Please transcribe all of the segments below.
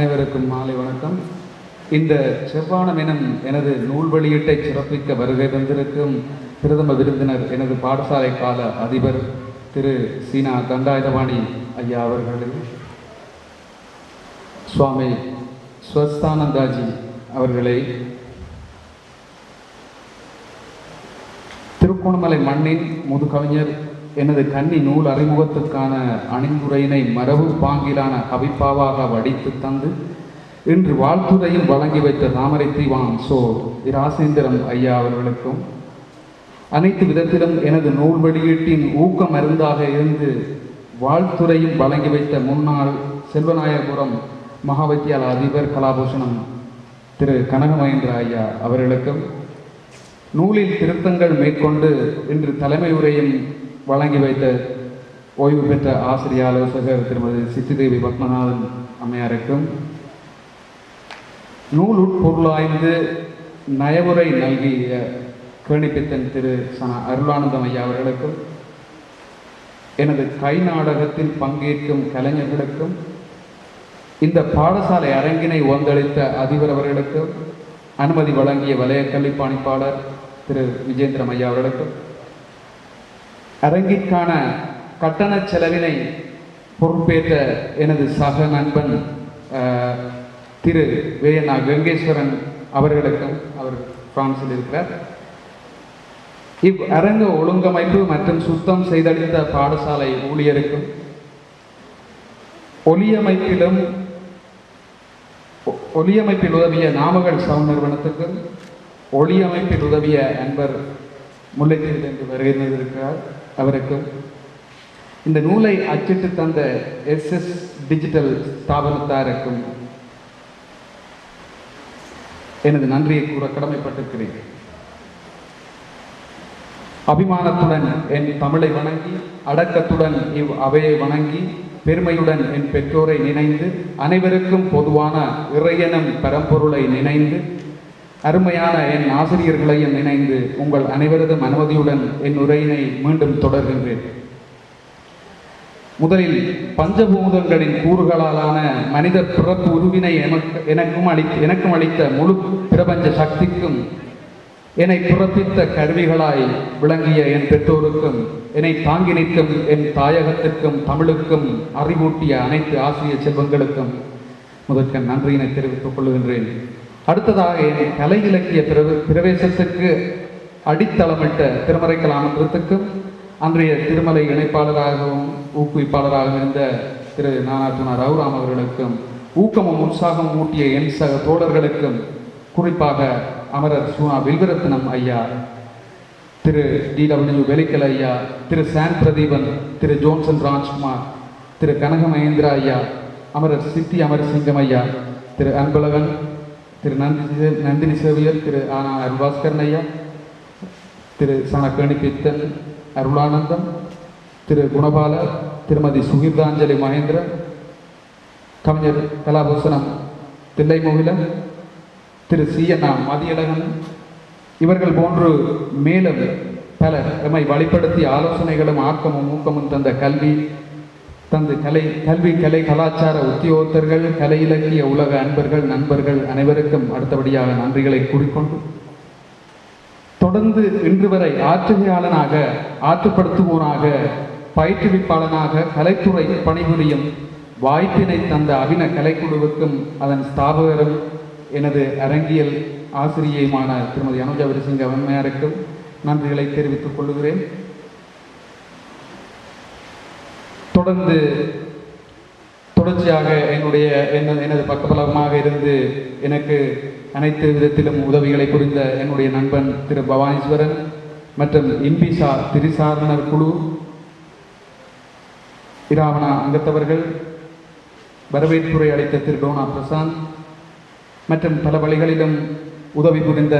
அனைவருக்கும் மாலை வணக்கம். இந்த செவ்வானம் எனும் எனது நூல் வெளியீட்டை சிறப்பிக்க வருகை தந்திருக்கும் பிரதம விருந்தினர் எனது பாடசாலை கால அதிபர் திரு சீனா தண்டாயுதவாணி ஐயா அவர்களே சுவாமி ஸ்வஸ்தானந்தாஜி அவர்களே திருக்கோணமலை மண்ணின் முதுகவிஞர் எனது கன்னி நூல் அறிமுகத்துக்கான அணிந்துரையினை மரபு பாங்கிலான கவிப்பாவாக வடித்து தந்து இன்று வாழ்த்துறையும் வழங்கி வைத்த தாமரை தீவான் சோ. ராசேந்திரம் ஐயா அவர்களுக்கும் அனைத்து விதத்திலும் எனது நூல் வெளியீட்டின் ஊக்க மருந்தாக இருந்து வாழ்த்துரையும் வழங்கி வைத்த முன்னாள் செல்வநாயகபுரம் மகாவித்தியாலய அதிபர் கலாபூஷணம் திரு கனகமகேந்திர ஐயா அவர்களுக்கும் நூலில் திருத்தங்கள் மேற்கொண்டு இன்று தலைமை உரையும் வழங்கி வைத்த ஓய்வு பெற்ற ஆசிரிய ஆலோசகர் திருமதி சித்திதேவி பத்மநாதன் அம்மையாருக்கும் நூல் உட்பொருளாய்ந்து நயவுரை நல்கிய கேணிப்பித்தன் திரு சன அருளானந்தம் ஐயா அவர்களுக்கும் எனது கை நாடகத்தில் பங்கேற்கும் கலைஞர்களுக்கும் இந்த பாடசாலை அரங்கினை ஒந்தளித்த அதிபர் அவர்களுக்கும் அனுமதி வழங்கிய வலய கல்வி பணிப்பாளர் திரு விஜேந்திரம் ஐயா அவர்களுக்கும் அரங்கிற்கான கட்டண செலவினை பொறுப்பேற்ற எனது சக நண்பன் திரு வேயண்ணா கங்கேஸ்வரன் அவர்களுக்கும் அவர் பிரான்சில் இருக்கிறார். இவ் அரங்க ஒழுங்கமைப்பு மற்றும் சுத்தம் செய்தளித்த பாடசாலை ஊழியருக்கும் ஒலியமைப்பிலும் ஒ- ஒலியமைப்பில் உதவிய நாமகள் சவுண்ட் நிறுவனத்துக்கும் ஒளியமைப்பில் உதவிய அன்பர் முல்லைத்தீவில் என்று இருக்கிறார். அவருக்கும். இந்த நூலை அச்சிட்டு தந்த எஸ் எஸ் டிஜிட்டல் ஸ்தாபனத்தாருக்கும் எனது நன்றியை கூற கடமைப்பட்டிருக்கிறேன். அபிமானத்துடன் என் தமிழை வணங்கி அடக்கத்துடன் இவ் அவையை வணங்கி பெருமையுடன் என் பெற்றோரை நினைந்து அனைவருக்கும் பொதுவான இறையனும் பரம்பொருளை நினைந்து அருமையான என் ஆசிரியர்களையும் இணைந்து உங்கள் அனைவரதும் அனுமதியுடன் என் உரையினை மீண்டும் தொடர்கின்றேன். முதலில் பஞ்சபூதங்களின் கூறுகளாலான மனித பிறப்பு உருவினை எமக்கு எனக்கும் அளி எனக்கும் அளித்த முழு பிரபஞ்ச சக்திக்கும் என்னை பிறப்பித்த கருவிகளாய் விளங்கிய என் பெற்றோருக்கும் என்னை தாங்கி நிற்கும் என் தாயகத்திற்கும் தமிழுக்கும் அறிவூட்டிய அனைத்து ஆசிரியர் செல்வங்களுக்கும் முதற்க நன்றியினை தெரிவித்துக் கொள்கின்றேன் அடுத்ததாக என் கலை இலக்கிய பிரவே- பிரவேசத்துக்கு அடித்தளமிட்ட திருமறை கலாமன்றத்துக்கும் அன்றைய திருமலை இணைப்பாளராகவும் ஊக்குவிப்பாளராகவும் இருந்த திரு நானாத்துனா ரவுராம் அவர்களுக்கும் ஊக்கமும் உற்சாகம் ஊட்டிய என் சக தோழர்களுக்கும் குறிப்பாக அமரர் சுனா வில்வரத்னம் ஐயா திரு டி டபிள்யூ வெலிக்கல் ஐயா திரு சான் பிரதீபன் திரு ஜோன்சன் ராஜ்குமார் திரு கனக மகேந்திரா ஐயா அமரர் சித்தி அமரசிங்கம் ஐயா திரு அன்பழகன் திரு நந்தி நந்தினி சேவியர் திரு ஆனா அருள்பாஸ்கரன் ஐயா திரு சனக்கேணி பித்தன் அருளானந்தம் திரு குணபால திருமதி சுகிர்தாஞ்சலி மகேந்திரன் கவிஞர் கலாபூசணம் தில்லைமுகிலன் திரு சிஎன்ஆ மதியழகன் இவர்கள் போன்று மேலும் பலர் எம்மை வழிப்படுத்தி ஆலோசனைகளும் ஆக்கமும் ஊக்கமும் தந்த கல்வி தந்து கலை கல்வி கலை கலாச்சார உத்தியோகத்தர்கள் கலை இலக்கிய உலக அன்பர்கள் நண்பர்கள் அனைவருக்கும் அடுத்தபடியாக நன்றிகளை கூறிக்கொண்டு தொடர்ந்து இன்று வரை ஆற்றுகையாளனாக ஆற்றுப்படுத்துவோனாக பயிற்றுவிப்பாளனாக கலைத்துறை பணிபுரியும் வாய்ப்பினை தந்த அபின கலைக்குழுவுக்கும் அதன் ஸ்தாபகரும் எனது அரங்கியல் ஆசிரியையுமான திருமதி அனுஜா விருசிங்க அம்மையாருக்கும் நன்றிகளை தெரிவித்துக் கொள்கிறேன். தொடர்ந்து தொடர்ச்சியாக என்னுடைய என்ன- எனது பக்கபலமாக இருந்து எனக்கு அனைத்து விதத்திலும் உதவிகளை புரிந்த என்னுடைய நண்பன் திரு பவானீஸ்வரன் மற்றும் இம்பிசா திரிசாரணர் குழு இராவணா அங்கத்தவர்கள் வரவேற்புரை அளித்த திரு டோனா பிரசாந்த் மற்றும் பல வழிகளிலும் உதவி புரிந்த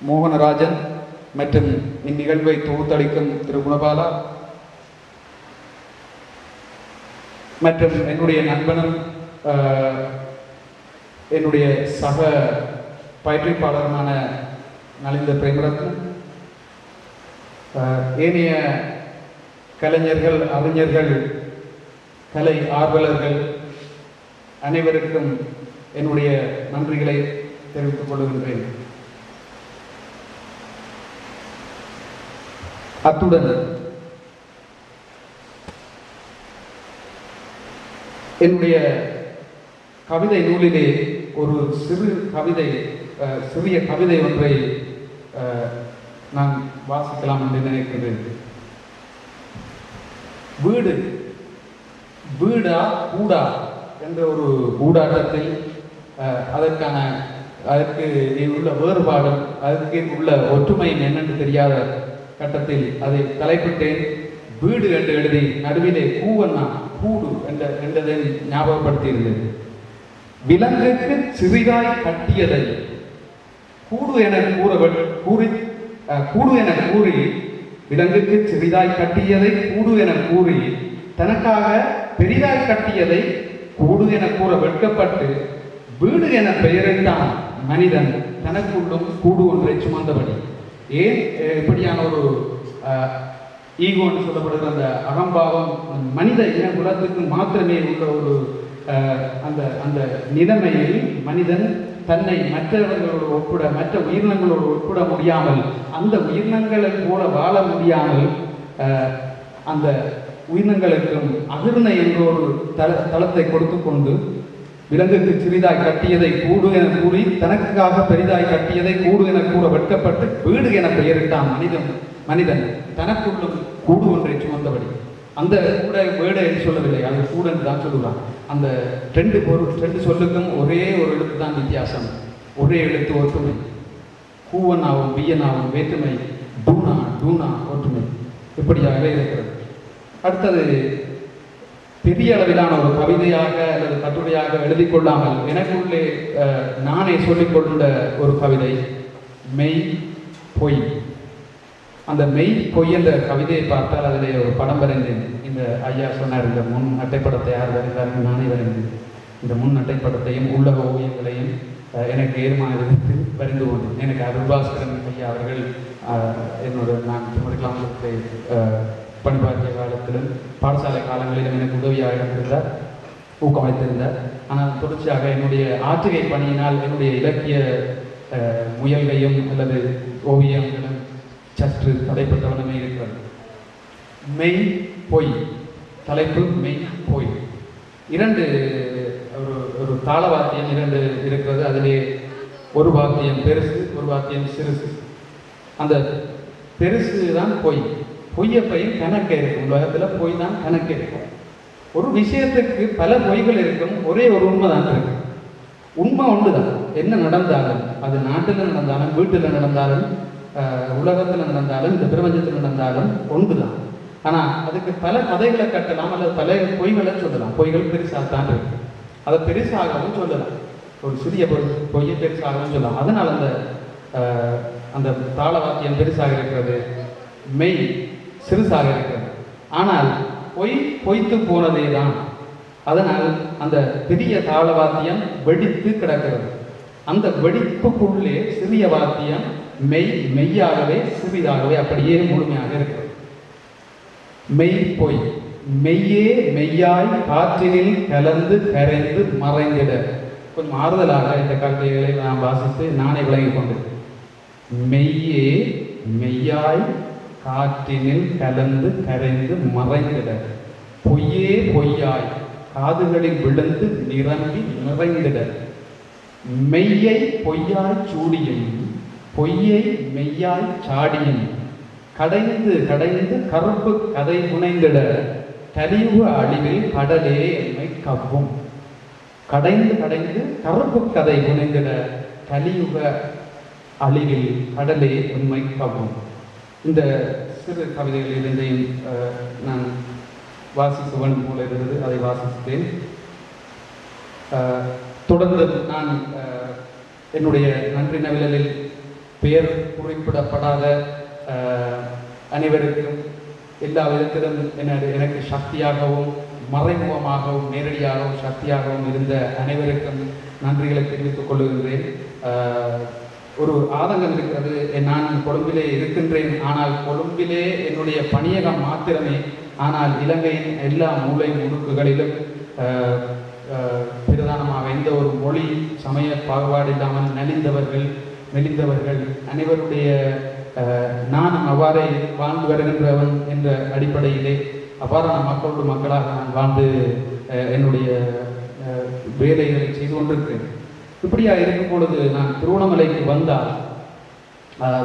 மோகனராஜன் மற்றும் இந்நிகழ்வை தொகுத்தளிக்கும் திரு குணபாலா மற்றும் என்னுடைய நண்பனும் என்னுடைய சக பயிற்றுவிப்பாளருமான நலிந்த பிரேமரத்னம் ஏனைய கலைஞர்கள் அறிஞர்கள் கலை ஆர்வலர்கள் அனைவருக்கும் என்னுடைய நன்றிகளை தெரிவித்துக் கொள்கின்றேன். அத்துடன் என்னுடைய கவிதை நூலிலே ஒரு சிறு கவிதை சிறிய கவிதை ஒன்றை நான் வாசிக்கலாம் என்று நினைக்கிறேன் வீடு வீடா கூடா என்ற ஒரு கூடாட்டத்தில் அதற்கான அதற்கு உள்ள வேறுபாடும் அதற்கு உள்ள ஒற்றுமையும் என்னென்று தெரியாத கட்டத்தில் அதை தலைப்பிட்டேன். வீடு என்று எழுதி நடுவிலே கூவண்ணா கூடு என்ற என்றதை ஞாபகப்படுத்தியிருந்தது விலங்குக்கு சிறிதாய் கட்டியதை. கூடு என கூற கூறி கூடு என கூறி விலங்குக்கு சிறிதாய் கட்டியதை கூடு என கூறி தனக்காக பெரிதாய் கட்டியதை கூடு என கூற வெட்கப்பட்டு வீடு என பெயரிட்டான் மனிதன். தனக்குள்ளும் கூடு ஒன்றை சுமந்தபடி ஏன் இப்படியான ஒரு ஈகோன்னு சொல்லப்படுகிற அந்த அகம்பாவம் மனித இன குலத்துக்கு மாத்திரமே உள்ள ஒரு அந்த அந்த நிலைமையில் மனிதன் தன்னை மற்றவர்களோடு ஒப்பிட மற்ற உயிரினங்களோடு ஒப்பிட முடியாமல் அந்த உயிரினங்களைப் போல வாழ முடியாமல் அந்த உயிரினங்களுக்கும் அகிர்ணை என்ற ஒரு தள தளத்தை கொடுத்து கொண்டு விலங்குக்கு சிறிதாய் கட்டியதை கூடு என கூறி தனக்காக பெரிதாய் கட்டியதை கூடு என கூற வெட்கப்பட்டு வீடு என பெயரிட்டான் மனிதன் மனிதன். தனக்குள்ளும் கூடு ஒன்றை சுமந்தபடி. அந்த கூட வேடு என்று சொல்லவில்லை அது கூடு என்று தான் சொல்லுவான் அந்த ரெண்டு பொருள் ரெண்டு சொல்லுக்கும் ஒரே ஒரு எழுத்து தான் வித்தியாசம். ஒரே எழுத்து ஒற்றுமை. கூவனாவும் பியனாவும் வேற்றுமை. டூனா டூனா ஒற்றுமை. இப்படியாகவே இருக்கிறது. அடுத்தது பெரிய அளவிலான ஒரு கவிதையாக அல்லது கட்டுரையாக எழுதி கொள்ளாமல் எனக்குள்ளே நானே சொல்லிக்கொண்ட ஒரு கவிதை மெய் பொய். அந்த மெய் பொய் என்ற கவிதையை பார்த்தால் அதிலே ஒரு படம் வரைந்தேன். இந்த ஐயா சொன்னார் இந்த முன் அட்டைப்படத்தை யார் வரைந்தார்கள்? நானே வரைந்தேன். இந்த முன் அட்டைப்படத்தையும் உள்ளக ஓவியங்களையும் எனக்கு ஏற்பாடு வரைந்து கொண்டேன். எனக்கு அருள்பாஸ்கரன் ஐயா அவர்கள் என்னோட நான் திருமணக்கலாமத்தை பணிபாற்றிய காலத்திலும் பாடசாலை காலங்களிலும் எனக்கு உதவியாக இருந்திருந்தார் ஊக்கமளித்திருந்தார். ஆனால் தொடர்ச்சியாக என்னுடைய ஆற்றுகை பணியினால் என்னுடைய இலக்கிய முயல்கையும் அல்லது ஓவியங்களும் சற்று தடைப்பட்டவனமே இருக்கிறது மெய் பொய் தலைப்பு மெய் பொய். இரண்டு ஒரு ஒரு தாள வாத்தியம் இரண்டு இருக்கிறது. அதிலே ஒரு வாத்தியம் பெருசு ஒரு வாத்தியம் சிறுசு. அந்த பெருசு தான் பொய். பொய்யப்பையும் கணக்கு இருக்கும் உலகத்தில் பொய் தான் கணக்கு இருக்கும் ஒரு விஷயத்துக்கு பல பொய்கள் இருக்கும். ஒரே ஒரு உண்மை தான் இருக்கு. உண்மை ஒன்று தான் என்ன நடந்தாலும் அது நாட்டில் நடந்தாலும் வீட்டில் நடந்தாலும் உலகத்தில் நடந்தாலும் இந்த பிரபஞ்சத்தில் நடந்தாலும் ஒன்று தான் ஆனால் அதுக்கு பல கதைகளை கட்டலாம் அல்லது பல பொய்களை சொல்லலாம். பொய்கள் பெருசாக தான் இருக்கு. அதை பெருசாகவும் சொல்லலாம். ஒரு சிறிய பொருள் பொய்யை பெருசாகவும் சொல்லலாம். அதனால் அந்த அந்த தாள வாக்கியம் பெருசாக இருக்கிறது. மெய் சிறுசாக இருக்கிறது. ஆனால் பொய் பொய்த்து போனதே தான் அதனால் அந்த பெரிய தாள வாத்தியம் வெடித்து கிடக்கிறது. அந்த வெடிப்புக்குள்ளே சிறிய வாத்தியம் மெய் மெய்யாகவே சிறிதாகவே அப்படியே முழுமையாக இருக்கிறது. மெய் பொய். மெய்யே மெய்யாய் காற்றினில் கலந்து கரைந்து மறைந்திட. கொஞ்சம் ஆறுதலாக இந்த கவிதைகளை நான் வாசித்து நானே விளங்கிக் கொண்டேன். மெய்யே மெய்யாய் காற்றினில் கலந்து கரைந்து மறைந்திட. பொய்யே பொய்யாய் காதுகளில் விழுந்து நிரம்பி நிறைந்திட. மெய்யை பொய்யாய் சூடியும் பொய்யை மெய்யாய் சாடியும் கடைந்து கடைந்து கருப்பு கதை புனைந்திட. கலியுக அழிவில் கடலே என்னை கவ்வும். கடைந்து கடைந்து கருப்பு கதை புனைந்திட. கலியுக அழிவில் கடலே உண்மை கவ்வும். இந்த சிறு கவிதைகள் இரண்டையும் நான் வாசிக்க வேண்டும் போல இருந்தது. அதை வாசித்தேன். தொடர்ந்து நான் என்னுடைய நன்றி நவிழலில் பெயர் குறிப்பிடப்படாத அனைவருக்கும் எல்லா விதத்திலும் எனது எனக்கு சக்தியாகவும் மறைமுகமாகவும் நேரடியாகவும் சக்தியாகவும் இருந்த அனைவருக்கும் நன்றிகளை தெரிவித்துக் கொள்கின்றேன் ஒரு ஆதங்கம் இருக்கிறது. நான் கொழும்பிலே இருக்கின்றேன். ஆனால் கொழும்பிலே என்னுடைய பணியகம் மாத்திரமே. ஆனால் இலங்கையின் எல்லா மூளை முடுக்குகளிலும் ஒரு மொழி சமய பாகுபாடு இல்லாமல் நலிந்தவர்கள் மெலிந்தவர்கள் அனைவருடைய நானும் அவ்வாறே வாழ்ந்து வருகின்றவன் என்ற அடிப்படையிலே அவ்வாறான மக்களோடு மக்களாக நான் வாழ்ந்து என்னுடைய வேலைகளை செய்து கொண்டிருக்கிறேன். இப்படியா இருக்கும் பொழுது நான் திருவண்ணாமலைக்கு வந்தால்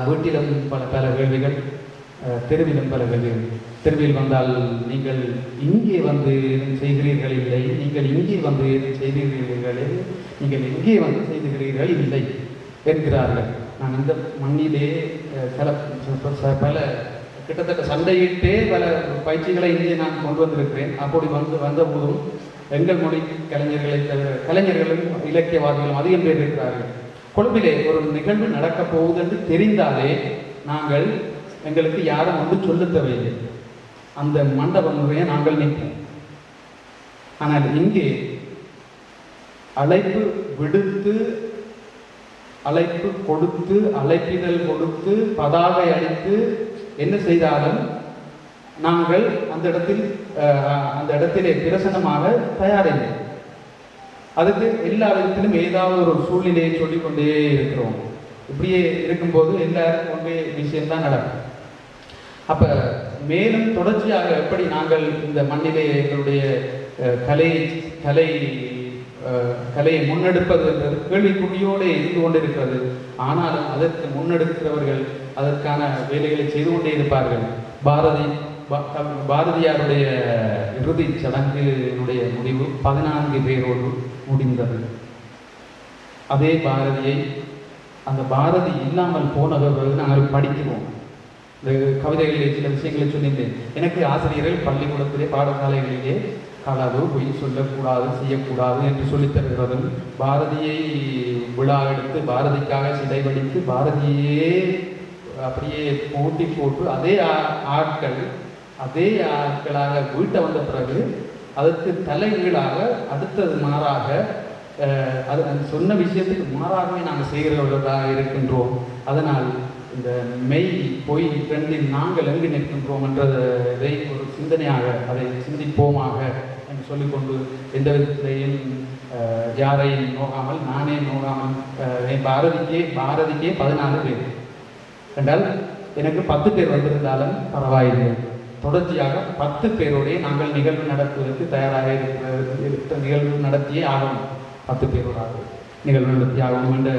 வீட்டிலும் பல பல வேள்விகள் தெருவிலும் பல வேள்விகள் தெருவில் வந்தால் நீங்கள் இங்கே வந்து செய்கிறீர்கள் இல்லை நீங்கள் இங்கே வந்து எதுவும் செய்கிறீர்களே நீங்கள் எங்கே வந்து செய்துகிறீர்கள் இல்லை என்கிறார்கள். நான் இந்த மண்ணிலே சில பல கிட்டத்தட்ட சண்டையிட்டே பல பயிற்சிகளை இங்கே நான் கொண்டு வந்திருக்கிறேன். அப்படி வந்து வந்தபோதும் எங்கள் மொழி கலைஞர்களை தவிர கலைஞர்களும் இலக்கியவாதிகளும் அதிகம் பேர் இருக்கிறார்கள். கொழும்பிலே ஒரு நிகழ்வு நடக்கப் போகுது என்று தெரிந்தாலே நாங்கள் எங்களுக்கு யாரும் வந்து சொல்லத் தேவையில்லை. அந்த மண்டப முறையை நாங்கள் நிற்போம். ஆனால் இங்கே அழைப்பு விடுத்து அழைப்பு கொடுத்து அழைப்பிதழ் கொடுத்து பதாகை அழைத்து என்ன செய்தாலும் நாங்கள் அந்த இடத்தில் அந்த இடத்திலே பிரசனமாக தயாரில்லை அதுக்கு எல்லா விதத்திலும் ஏதாவது ஒரு சூழ்நிலையை சொல்லிக்கொண்டே இருக்கிறோம். இப்படியே இருக்கும்போது எல்லாருக்கும் ஒன்றே விஷயம்தான் நடக்கும். அப்ப மேலும் தொடர்ச்சியாக எப்படி நாங்கள் இந்த மண்ணிலே எங்களுடைய கலை கலை கலையை முன்னெடுப்பது என்றது கேள்விக்குறியோடு இருந்து கொண்டிருக்கிறது. ஆனாலும் அதற்கு முன்னெடுக்கிறவர்கள் அதற்கான வேலைகளை செய்து கொண்டே இருப்பார்கள். பாரதி பாரதியாருடைய இறுதி சடங்கினுடைய முடிவு பதினான்கு பேரோடு முடிந்தது. அதே பாரதியை அந்த பாரதி இல்லாமல் போன பிறகு நாங்கள் படிக்கிறோம். இந்த கவிதைகளிலே சில விஷயங்களை சொல்லியிருந்தேன். எனக்கு ஆசிரியர்கள் பள்ளிக்கூடத்திலே பாடசாலைகளிலே கலவு பொய் சொல்லக்கூடாது செய்யக்கூடாது என்று சொல்லித் தருகிறதும் பாரதியை விழா எடுத்து பாரதிக்காக சிலை வடித்து பாரதியே அப்படியே போட்டி போட்டு அதே ஆ- ஆட்கள் அதே ஆட்களாக வீட்டை வந்த பிறகு அதற்கு தலைகீழாக அடுத்தது மாறாக அது சொன்ன விஷயத்துக்கு மாறாகவே நாங்கள் செய்கிறவர்களாக இருக்கின்றோம். அதனால் இந்த மெய் பொய் ரெண்டில் நாங்கள் எங்கு நிற்கின்றோம் என்றதை ஒரு சிந்தனையாக அதை சிந்திப்போமாக என்று சொல்லிக்கொண்டு எந்த விதத்திலையும் யாரையும் நோகாமல் நானே நோகாமல் என் பாரதிக்கே பாரதிக்கே பதினாலு பேர். என்றால் எனக்கு பத்து பேர் வந்திருந்தாலும் பரவாயில்லை. தொடர்ச்சியாக பத்து பேருடைய நாங்கள் நிகழ்வு நடத்துவதற்கு தயாராக இருக்கிற நிகழ்வு நடத்தியே ஆகணும். பத்து பேரோடாக நிகழ்வு நடத்தி ஆகணும் என்ற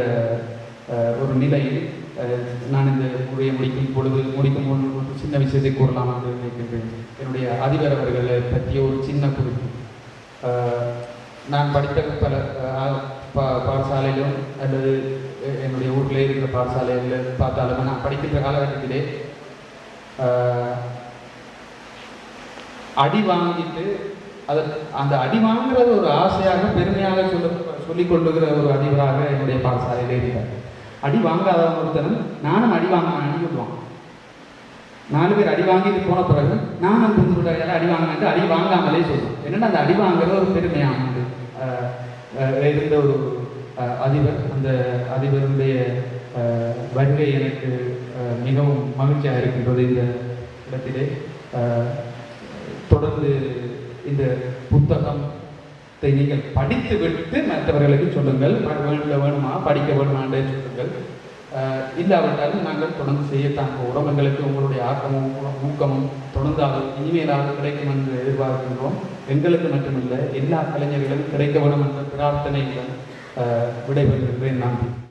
ஒரு நிலையில் நான் இந்த உரையை முடிக்கும் பொழுது முடிக்கும் பொழுது சின்ன விஷயத்தை கூறலாம் என்று நினைக்கின்றேன். என்னுடைய அதிபர் அவர்களை பற்றிய ஒரு சின்ன குறிப்பு. நான் படித்த பல பா- பாடசாலையிலும் அல்லது என்னுடைய ஊரில் இருக்கிற பாடசாலையில் பார்த்தாலும் நான் படிக்கின்ற காலகட்டத்திலே அடி வாங்கிட்டு அது அந்த அடி வாங்குறது ஒரு ஆசையாக பெருமையாக சொல்ல சொல்லிக் கொள்ளுகிற ஒரு அதிபராக என்னுடைய பாடசாலையிலே இருந்தார் அடி வாங்காதவன் ஒருத்தனும் நானும் அடி வாங்க சொல்லுவான். நாலு பேர் அடி வாங்கிட்டு போன பிறகு நானும் புரிந்து விட்டாங்க அடி வாங்கினேன் அடி வாங்காமலே சொல்லுவோம் என்னன்னா அந்த அடி வாங்குறது ஒரு பெருமையானது இருந்த ஒரு அதிபர் அந்த அதிபருடைய வருகை எனக்கு மிகவும் மகிழ்ச்சியாக இருக்கின்றது இந்த இடத்திலே. தொடர்ந்து இந்த புத்தகத்தை நீங்கள் படித்து விட்டு மற்றவர்களுக்கு சொல்லுங்கள். ப- வேணுமா? படிக்க வேணுமான்றே சொல்லுங்கள். இல்லாவிட்டாலும் நாங்கள் தொடர்ந்து செய்யத்தான் போகிறோம் எங்களுக்கு உங்களுடைய ஆக்கமும் ஊ- ஊக்கமும் தொடர்ந்தாவது இனிமேலாவது கிடைக்கும் என்று எதிர்பார்க்கின்றோம். எங்களுக்கு மட்டுமில்லை எல்லா கலைஞர்களும் கிடைக்க வேண்டும் என்ற பிரார்த்தனையுடன் விடைபெறுகின்றேன் நன்றி.